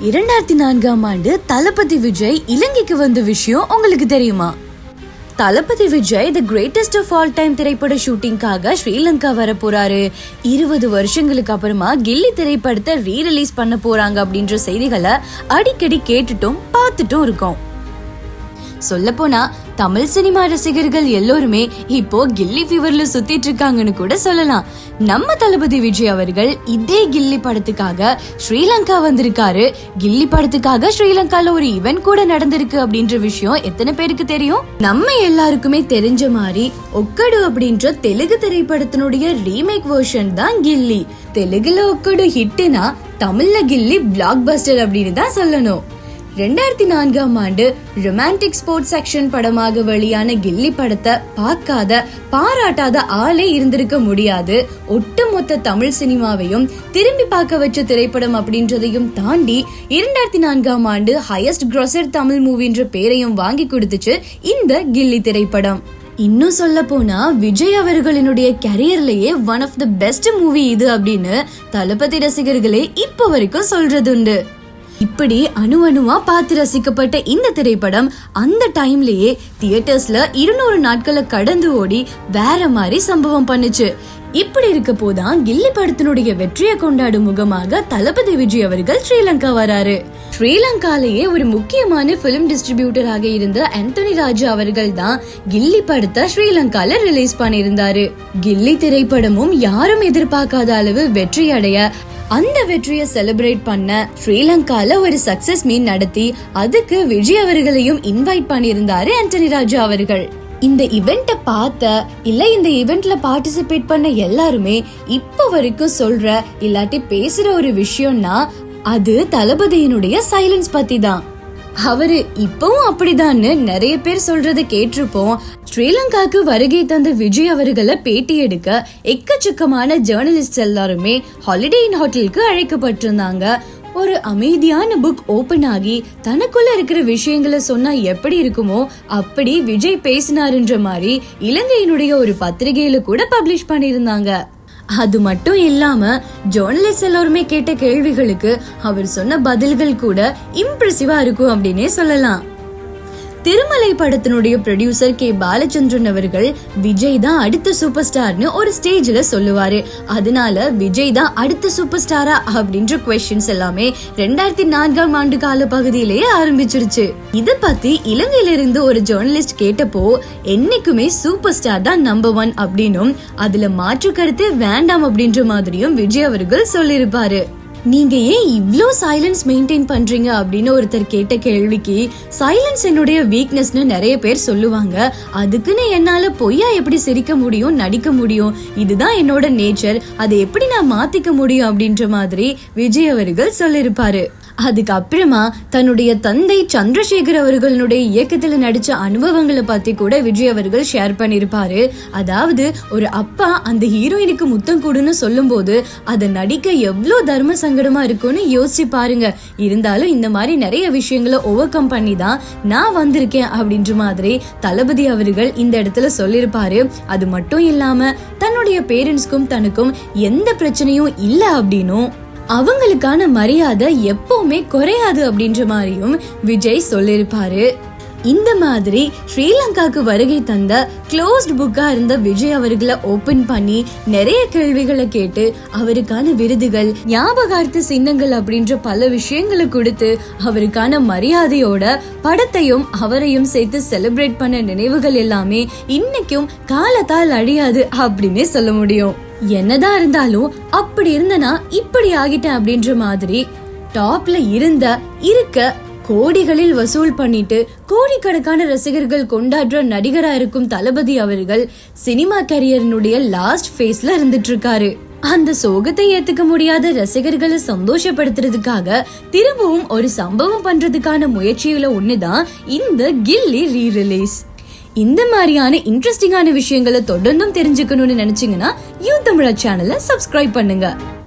இரண்டாயிரத்தி நான்காம் ஆண்டு தளபதி விஜய் இலங்கைக்கு வந்த விஷயம் உங்களுக்கு தெரியுமா? தளபதி Vijay the greatest of all time திரைப்பட ஷூட்டிங்காக ஸ்ரீலங்கா வர போறாரு இருபது வருஷங்களுக்கு அப்புறமா கில்லி திரைப்படத்தை ரீ ரிலீஸ் பண்ண போறாங்க அப்படின்ற செய்திகளை அடிக்கடி கேட்டுட்டும் பார்த்துட்டும் இருக்கோம். சொல்லப்போனா தமிழ் சினிமா ரசிகர்கள் எல்லோருமே இப்போ கில்லி ஃபீவர்ல சுத்திட்டு இருக்காங்கன்னு கூட சொல்லலாம். நம்ம தளபதி விஜய் அவர்கள் இதே கில்லி படத்துக்காக ஸ்ரீலங்கா வந்திருக்காரு. கில்லி படத்துக்காக ஸ்ரீலங்கால ஒரு ஈவெண்ட் கூட நடந்திருக்கு அப்படின்ற விஷயம் எத்தனை பேருக்கு தெரியும்? நம்ம எல்லாருக்குமே தெரிஞ்ச மாதிரி ஒக்கடு அப்படின்ற தெலுங்கு திரைப்படத்தினுடைய ரீமேக் வேர்ஷன் தான் கில்லி. தெலுங்குல ஒக்கடு ஹிட்னா தமிழ்ல கில்லி பிளாக் பஸ்டர் அப்படின்னு தான் சொல்லணும். ரெண்டாயிரத்தி நான்காம் ஆண்டு ரொமான்டிக் ஸ்போர்ட்ஸ் செக்ஷன் படமாக வெளியான கில்லி படத்தை பார்க்காத பாராட்டாத ஆளே இருந்திருக்க முடியாது. ஒட்டுமொத்த தமிழ் சினிமாவையும் திரும்பி பார்க்க வச்ச திரைப்படம் அப்படின்றதையும் தாண்டி இரண்டாயிரத்தி நான்காம் ஆண்டு ஹையஸ்ட் கிராசர் தமிழ் மூவின்ற பேரையும் வாங்கி கொடுத்துச்சு இந்த கில்லி திரைப்படம். இன்னும் சொல்ல போனா விஜய் அவர்களினுடைய கரியர்லயே one of the best movie இது அப்படின்னு தளபதி ரசிகர்களே இப்போ வரைக்கும் சொல்றதுண்டு. இப்படி அணு அணுவா பார்த்து ரசிக்கப்பட்ட இந்த திரைப்படம் அந்த டைம்லயே தியேட்டர்ஸ்ல இருநூறு நாட்களை கடந்து ஓடி வேற மாதிரி சம்பவம் பண்ணுச்சு. இப்படி இருக்க போதான் கில்லி படத்தினுடைய வெற்றியை கொண்டாடும் முகமாக தளபதி விஜய் அவர்கள் ஸ்ரீலங்கா வராரு. ஸ்ரீலங்காலேயே ஒரு முக்கியமான பிலிம் டிஸ்ட்ரிபியூட்டராக இருந்த ஆந்தனி ராஜா அவர்கள் தான் கில்லி படத்தை ஸ்ரீலங்கால ரிலீஸ் பண்ணியிருந்தாரு. கில்லி திரைப்படமும் யாரும் எதிர்பார்க்காத அளவு வெற்றி அடைய அந்த வெற்றியை செலிப்ரேட் பண்ண ஸ்ரீலங்கால ஒரு சக்சஸ் மீன் நடத்தி அதுக்கு விஜய் அவர்களையும் இன்வைட் பண்ணியிருந்தாரு ஆண்டனி ராஜா அவர்கள். இந்த இவெண்ட்டை பார்த்த இல்ல இந்த இவெண்ட்ல பார்ட்டிசிபேட் பண்ண எல்லாருமே இப்ப வரைக்கும் சொல்ற இல்லாட்டி பேசுற ஒரு விஷயம்னா அது தளபதியினுடைய சைலன்ஸ் பத்தி தான் அவரு இப்பவும் அப்படிதான்னு நிறைய பேர் சொல்றத கேட்டிருப்போம். ஸ்ரீலங்காக்கு வருகை தந்த விஜய் அவர்களை பேட்டி எடுக்க எக்கச்சக்கமான ஜேர்னலிஸ்ட் எல்லாருமே ஹாலிடே இன் ஹோட்டலுக்கு அழைக்கப்பட்டிருந்தாங்க. ஒரு அமைதியான புக் ஓபன் ஆகி தனக்குள்ள இருக்கிற விஷயங்களை சொன்னா எப்படி இருக்குமோ அப்படி விஜய் பேசினாருன்ற மாதிரி இலங்கையினுடைய ஒரு பத்திரிகையில கூட பப்ளிஷ் பண்ணியிருந்தாங்க. அது மட்டும் இல்லாம ஜேர்னலிஸ்ட் எல்லாருமே கேட்ட கேள்விகளுக்கு அவர் சொன்ன பதில்கள் கூட இம்ப்ரெசிவா இருக்கும் அப்படின்னே சொல்லலாம். திருமலை படத்தினுடைய ப்ரொடியூசர் கே பாலச்சந்திரன் அவர்கள் விஜய் தான் அடுத்த சூப்பர் ஸ்டார்னு ஒரு ஸ்டேஜ்ல சொல்லுவாரு. அதனால விஜய் தான் அடுத்த சூப்பர் ஸ்டாரா அப்படின்ற கொஸ்டின்ஸ் எல்லாமே ரெண்டாயிரத்தி நான்காம் ஆண்டு கால பகுதியிலேயே ஆரம்பிச்சிருச்சு. இத பத்தி இலங்கையில இருந்து ஒரு ஜேர்னலிஸ்ட் கேட்டப்போ என்னைக்குமே சூப்பர் ஸ்டார் தான் நம்பர் ஒன் அப்படின்னும் அதுல மாற்று கருத்து வேண்டாம் அப்படின்ற மாதிரியும் விஜய் அவர்கள் சொல்லியிருப்பாரு. நீங்க ஏன் இவ்ளோ சைலன்ஸ் மெயின்டைன் பண்றீங்க அப்படின்னு ஒருத்தர் கேட்ட கேள்விக்கு சைலன்ஸ் என்னுடைய வீக்னஸ்னு நிறைய பேர் சொல்லுவாங்க. அதுக்குன்னு என்னால பொய்யா எப்படி சிரிக்க முடியும் நடிக்க முடியும்? இதுதான் என்னோட நேச்சர் அதை எப்படி நான் மாத்திக்க முடியும் அப்படின்ற மாதிரி விஜய் அவர்கள் சொல்லியிருப்பாரு. அதுக்கப்புறமா தன்னுடைய தந்தை சந்திரசேகர் அவர்களுடைய இயக்கத்தில் நடிச்ச அனுபவங்களை பத்தி கூட விஜய் அவர்கள் ஷேர் பண்ணியிருப்பாரு அதாவது ஒரு அப்பா அந்த ஹீரோயினுக்கு முத்தம் கூடுன்னு சொல்லும்போது அதை நடிக்க எவ்வளோ தர்ம சங்கடமா இருக்கும்னு யோசிச்சு பாருங்க. இருந்தாலும் இந்த மாதிரி நிறைய விஷயங்களை ஓவர் கம் பண்ணி தான் நான் வந்திருக்கேன் அப்படின்ற மாதிரி தளபதி அவர்கள் இந்த இடத்துல சொல்லியிருப்பாரு அது மட்டும் இல்லாம தன்னுடைய பேரண்ட்ஸ்க்கும் தனக்கும் எந்த பிரச்சனையும் இல்லை அப்படின்னும் அவங்களுக்கான மரியாதை எப்பவுமே குறையாது அப்படின்ற மாதிரியும் விஜய் சொல்லியிருப்பாரு. இந்த மாதிரி ஸ்ரீலங்காக்கு வருகை தந்த க்ளோஸ்ட் புக்காக இருந்த விஜய் அவர்களை ஓபன் பண்ணி நிறைய கேள்விகளை கேட்டு அவருக்கான விருதுகள் ஞாபகார்த்த சின்னங்கள் அப்படின்ற பல விஷயங்களை கொடுத்து அவருக்கான மரியாதையோட படத்தையும் அவரையும் சேர்த்து செலிப்ரேட் பண்ண நினைவுகள் எல்லாமே இன்னைக்கும் காலத்தால் அழியாது அப்படின்னே சொல்ல முடியும். என்னதான் இருந்தாலும் அப்படி இருந்தனா இப்படி ஆகிட்டேன் அப்படின்ற மாதிரி டாப்ல இருந்த இருக்க கோடிகளில் வசூல் பண்ணிட்டு கோடிக்கணக்கான ரசிகர்கள் கொண்டாடுற நடிகரா இருக்கும் தளபதி அவர்கள் சினிமா கரியரினுடைய லாஸ்ட் ஃபேஸ்ல இருந்துட்டு இருக்காரு அந்த சோகத்தை ஏத்துக்க முடியாத ரசிகர்களை சந்தோஷப்படுத்துறதுக்காக திரும்பவும் ஒரு சம்பவம் பண்றதுக்கான முயற்சியில ஒண்ணுதான் இந்த கில்லி ரீ ரிலீஸ் இந்த மாதிரியான இன்ட்ரெஸ்டிங்கான விஷயங்களை தொடர்ந்தும் தெரிஞ்சுக்கணும்னு நினைச்சீங்கன்னா யூ தமிழா சேனலை சப்ஸ்கிரைப் பண்ணுங்க.